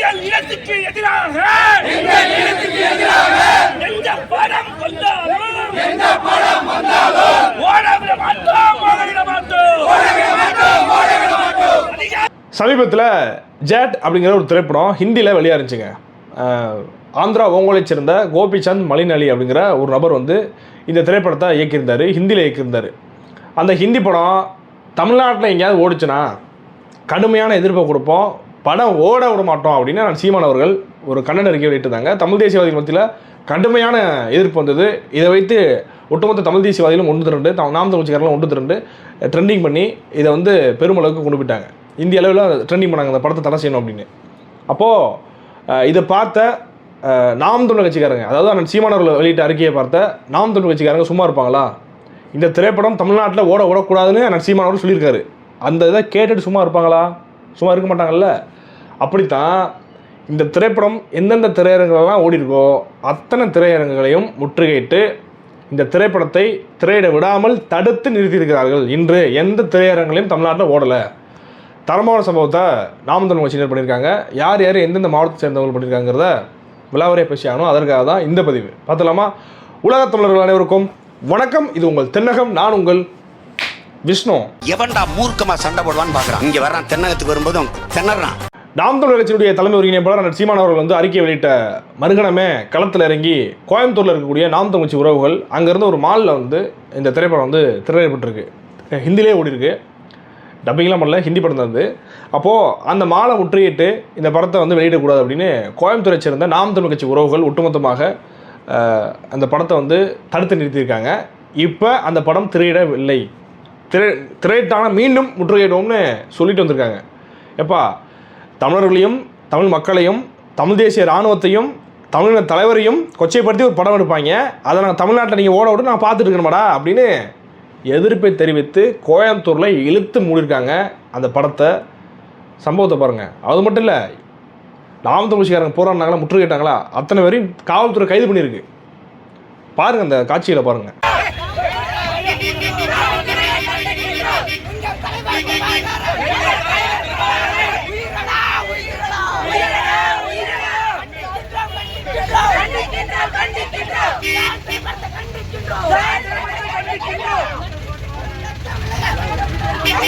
எங்கள் இனத்துக்கு எதிராக. எந்த படம் வந்தாலும். எந்த படம் வந்தாலும். ஓட விட மாட்டோம். ஓட விட மாட்டோம். அதிகார சமீபத்தில் ஜேட் அப்படிங்கிற ஒரு திரைப்படம் ஹிந்தியில் வெளியாக இருந்துச்சுங்க அஹ், ஆந்திரா ஓங்கோலை சேர்ந்த கோபிச்சந்த் மலினலி அப்படிங்கிற ஒரு நபர் வந்து இந்த திரைப்படத்தை இயக்கியிருந்தார் ஹிந்தியில் இயக்கியிருந்தார். அந்த ஹிந்தி படம் தமிழ்நாட்டில் எங்கேயாவது ஓடிச்சுன்னா கடுமையான எதிர்ப்பை கொடுப்போம். படம் ஓட விட மாட்டோம் அப்படின்னு நான் சீமான் அவர்கள் ஒரு கண்ணன் அறிக்கை வெளியிட்டிருந்தாங்க. தமிழ் தேசியவாதிகள் மத்தியில் கடுமையான எதிர்ப்பு வந்தது. இதை வைத்து ஒட்டுமொத்த தமிழ் தேசியவாதிகளும் ஒன்று திரண்டு தம் நாம் தமிழ்ச்சிக்காரங்களும் ஒன்று திரண்டு ட்ரெண்டிங் பண்ணி இதை வந்து பெருமளவுக்கு கொண்டு போயிட்டாங்க. இந்திய அளவில் ட்ரெண்டிங் பண்ணாங்க. அந்த படத்தை தடை செய்யணும் அப்படின்னு. அப்போது இதை பார்த்த நாம் தமிழ் கட்சிக்காரங்க அதாவது அண்ணன் சீமானவர்கள் வெளியிட்ட அறிக்கையை பார்த்த நாம் தமிழ் கட்சிக்காரங்க சும்மா இருப்பாங்களா? இந்த திரைப்படம் தமிழ்நாட்டில் ஓட ஓடக்கூடாதுன்னு அண்ணன் சீமானவர் சொல்லியிருக்காரு. அந்த இதை கேட்டுட்டு சும்மா இருப்பாங்களா? சும்மா இருக்க மாட்டாங்கல்ல? அப்படித்தான் இந்த திரைப்படம் எந்தெந்த திரையரங்குகளெல்லாம் ஓடிருக்கோ அத்தனை திரையரங்குகளையும் முற்றுகையிட்டு இந்த திரைப்படத்தை திரையிட விடாமல் தடுத்து நிறுத்தியிருக்கிறார்கள். இன்று எந்த திரையரங்குலையும் தமிழ்நாட்டில் ஓடலை. தரமான சம்பவத்தை நாமதன் வச்சினர் பண்ணியிருக்காங்க. யார் யார் எந்தெந்த மாவட்டத்தை சேர்ந்தவங்க பண்ணியிருக்காங்கிறத விழாவரே பேசியாகணும் அதற்காக தான் இந்த பதிவு. பார்த்தலாமா உலக தமிழர்கள் அனைவருக்கும் வணக்கம். இது உங்கள் தென்னகம். நான் உங்கள் விஷ்ணு. எவன்டா மூர்க்கமா சண்டை போடுவான்னு பாக்குறான். இங்க வர்றான். தென்னகத்துக்கு வரும்போது அவன் திணறான் நாம் தமிழர் கட்சியினுடைய தலைமை ஒருங்கிணைப்பாளர் அண்ணன் சீமான் அவர்கள் வந்து அறிக்கை வெளியிட்ட மறுகணமே களத்தில் இறங்கி கோயம்புத்தூரில் இருக்கக்கூடிய நாம் தமிழ்ச்சி உறவுகள் அங்கேருந்து ஒரு மாலில் வந்து இந்த திரைப்படம் வந்து திரையிடப்பட்டிருக்கு ஹிந்திலே ஓடிருக்கு டப்பிங்லாம் பண்ணல ஹிந்தி படம் தான் அது. அப்போது அந்த மாலை முற்றுகையிட்டு இந்த படத்தை வந்து வெளியிடக்கூடாது அப்படின்னு கோயம்புத்தூரை சேர்ந்த நாம் தமிழ் கட்சி உறவுகள் ஒட்டுமொத்தமாக அந்த படத்தை வந்து தடுத்து நிறுத்தியிருக்காங்க. இப்போ அந்த படம் திரையிடவில்லை. திரை திரையிட்டான மீண்டும் முற்றுகையிடுவோம்னு சொல்லிட்டு வந்திருக்காங்க. எப்பா தமிழர்களையும் தமிழ் மக்களையும் தமிழ் தேசிய இராணுவத்தையும் தமிழின தலைவரையும் கொச்சைப்படுத்தி ஒரு படம் எடுப்பாங்க. அதை நான் தமிழ்நாட்டில் நீங்கள் ஓட விட நான் பார்த்துட்டு இருக்கணுமாடா அப்படின்னு எதிர்ப்பை தெரிவித்து கோயம்புத்தூரில் இழுத்து மூடியிருக்காங்க அந்த படத்தை. சம்பவத்தை பாருங்கள் அது மட்டும் இல்லை நாம் தமிழ்ச்சிக்காரங்க போராடினாங்களா முற்றுகையிட்டாங்களா அத்தனை பேரையும் காவல்துறை கைது பண்ணியிருக்கு. பாருங்கள் அந்த காட்சியில் பாருங்கள்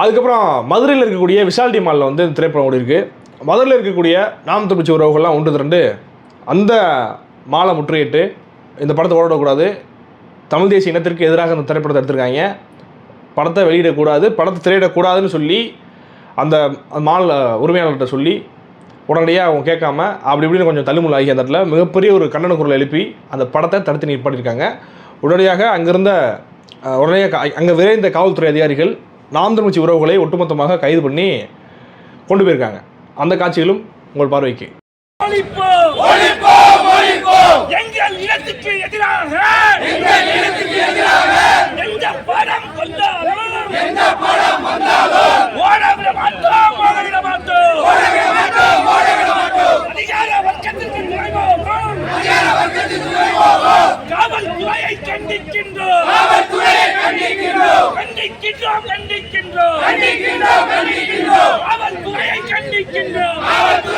அதுக்கப்புறம் மதுரையில் இருக்கக்கூடிய விஷால்டி மாலில் வந்து இந்த திரைப்படம் ஓடி இருக்கு மதுரில் இருக்கக்கூடிய நாம் தமிழ்ச்சி உறவுகள்லாம் ஒன்று திரண்டு அந்த மாலை முற்றுகையிட்டு இந்த படத்தை ஓடக்கூடாது தமிழ் தேசிய இனத்திற்கு எதிராக இந்த திரைப்படத்தை எடுத்திருக்காங்க. படத்தை வெளியிடக்கூடாது படத்தை திரையிடக்கூடாதுன்னு சொல்லி அந்த மால் உரிமையாளர்கிட்ட சொல்லி உடனடியாக அவங்க கேட்காம அப்படி இப்படின்னு கொஞ்சம் தள்ளுமுள்ளாகி அந்த இடத்துல மிகப்பெரிய ஒரு கண்டன குரல் எழுப்பி அந்த படத்தை தடுத்து நிற்பாட்டியிருக்காங்க உடனடியாக அங்கிருந்த உடனே உடனடியாக அங்கே விரைந்த காவல்துறை அதிகாரிகள் நாம் தமிழ்ச்சி உறவுகளை ஒட்டுமொத்தமாக கைது பண்ணி கொண்டு போயிருக்காங்க. அந்த காட்சிகளும் உங்கள் பார்வைக்கு. எங்கள் இனத்துக்கு எதிராக. எங்கள் இனத்துக்கு எதிராக எந்த படம் வந்தாலும். எந்த படம் வந்தாலும் ஓட விட மாட்டோம் ஓட விட மாட்டோம். ஓட விட மாட்டோம் ஓட விட மாட்டோம் அதிகார வர்க்கத்திற்கு துணைவோம். அதிகார வர்க்கத்திற்கு துணைவோம் காவல்துறையை கண்டிக்கின்றோம் காவல்துறையை கண்டிக்கின்றோம் கண்டிக்கின்றோம் கண்டிக்கின்றோம். கண்டிக்கின்றோம் கண்டிக்கின்றோம். கண்டிக்கின்றோம்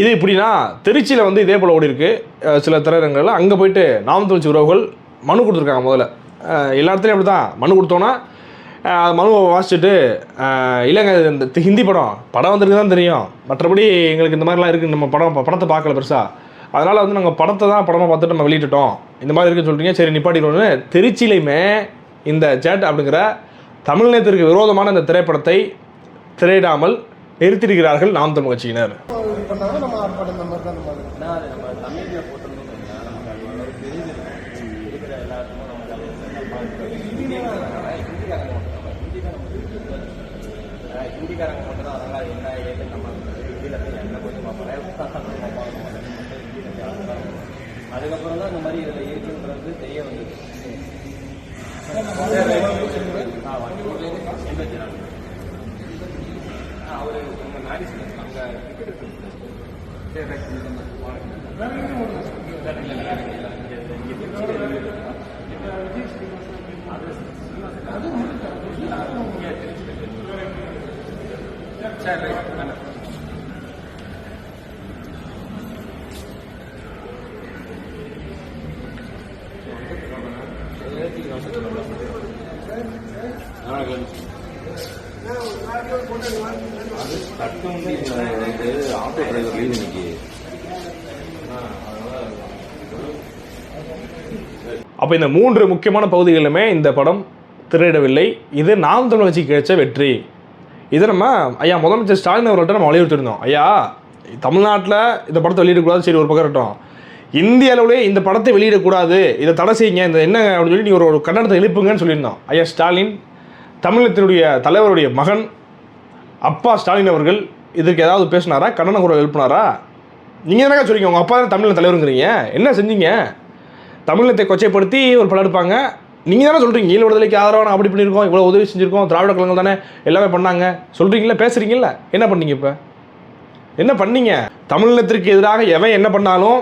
இது இப்படின்னா திருச்சியில் வந்து இதே போல் ஓடி இருக்கு சில திரையரங்களில் அங்கே போயிட்டு நாம் தமிழ்ச்சி உறவுகள் மனு கொடுத்துருக்காங்க முதல்ல. எல்லா இடத்துலையும் அப்படி தான் மனு கொடுத்தோன்னா அது மனுவை வாசிச்சுட்டு இல்லைங்க இந்த ஹிந்தி படம் படம் வந்திருக்கு தான் தெரியும். மற்றபடி எங்களுக்கு இந்த மாதிரிலாம் இருக்குது நம்ம படம் படத்தை பார்க்கல பெருசாக அதனால் வந்து நாங்கள் படத்தை தான் படமாக பார்த்துட்டு நம்ம வெளியிட்டுட்டோம். இந்த மாதிரி இருக்குன்னு சொல்கிறீங்க சரி நிப்பாட்டிடுவோன்னு திருச்சியிலையுமே இந்த ஜட் அப்படிங்கிற தமிழ்நேயத்திற்கு விரோதமான இந்த திரைப்படத்தை திரையிடாமல் நிறுத்தியிருக்கிறார்கள் நாம் தமிழ் கட்சியினர். ஹிந்திக்காரங்க மட்டும் தான் அதனால என்ன ஏது நம்ம ஹிந்தியில் என்ன கொஞ்சம் பார்ப்போம் அதுக்கப்புறம் தான் இந்த மாதிரி இதில் இருக்குன்றது தெரிய வந்தது. சரி ரைட் சரி இல்லை ஆட்டோ டிரைவர் லீவ் இன்னைக்கு அப்போ இந்த மூன்று முக்கியமான பகுதிகளிலுமே இந்த படம் திரையிடவில்லை. இது நாம் தமிழ் கட்சி கிடைச்ச வெற்றி. இதை நம்ம ஐயா முதலமைச்சர் ஸ்டாலின் அவர்கள்ட்ட நம்ம வலியுறுத்திருந்தோம் ஐயா தமிழ்நாட்டில் இந்த படத்தை வெளியிடக்கூடாது சரி ஒரு பக்கம் இருக்கட்டும். இந்திய அளவிலே இந்த படத்தை வெளியிடக்கூடாது. இதை தடை செய்யுங்க. இந்த என்ன அப்படின்னு சொல்லி நீ ஒரு ஒரு கண்டனத்தை எழுப்புங்கன்னு சொல்லியிருந்தோம். ஐயா ஸ்டாலின் தமிழகத்தினுடைய தலைவருடைய மகன் அப்பா ஸ்டாலின் அவர்கள் இதுக்கு ஏதாவது பேசினாரா? கண்டன குரல் எழுப்பினாரா நீங்கள் என்னக்கா சொல்றீங்க? உங்கள் அப்பா தான் தமிழ் தலைவருங்கிறீங்க. என்ன செஞ்சீங்க? தமிழத்தை கொச்சைப்படுத்தி ஒரு படம் எடுப்பாங்க. நீங்கள் தானே சொல்கிறீங்க ஈழ விடுதலைக்கு ஆதரவான அப்படி பண்ணியிருக்கோம் இவ்வளோ உதவி செஞ்சுருக்கோம் திராவிட கழகங்கள் தானே எல்லாமே பண்ணாங்க. சொல்கிறீங்களா பேசுகிறீங்களா என்ன பண்ணீங்க இப்போ? என்ன பண்ணீங்க? தமிழினத்திற்கு எதிராக எவன் என்ன பண்ணாலும்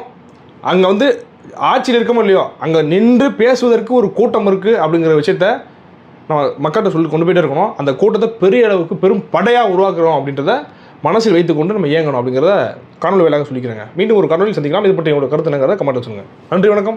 அங்கே வந்து ஆட்சியில் இருக்கமோ இல்லையோ அங்கே நின்று பேசுவதற்கு ஒரு கூட்டம் இருக்குது அப்படிங்கிற விஷயத்த நம்ம மக்கள்கிட்ட சொல்லி கொண்டு போயிட்டே இருக்கணும். அந்த கூட்டத்தை பெரிய அளவுக்கு பெரும் படையாக உருவாக்குறோம் அப்படின்றத மனசில் வைத்துக்கொண்டு நம்ம இயங்கணும் அப்படிங்கிறத காணொலி வேலையாக சொல்லிக்கிறேங்க. மீண்டும் ஒரு காணொலி சந்திக்கலாம். இது பற்றி உங்களோட கருத்து என்னங்கிறத கமெண்ட் சொல்லுங்கள் நன்றி வணக்கம்.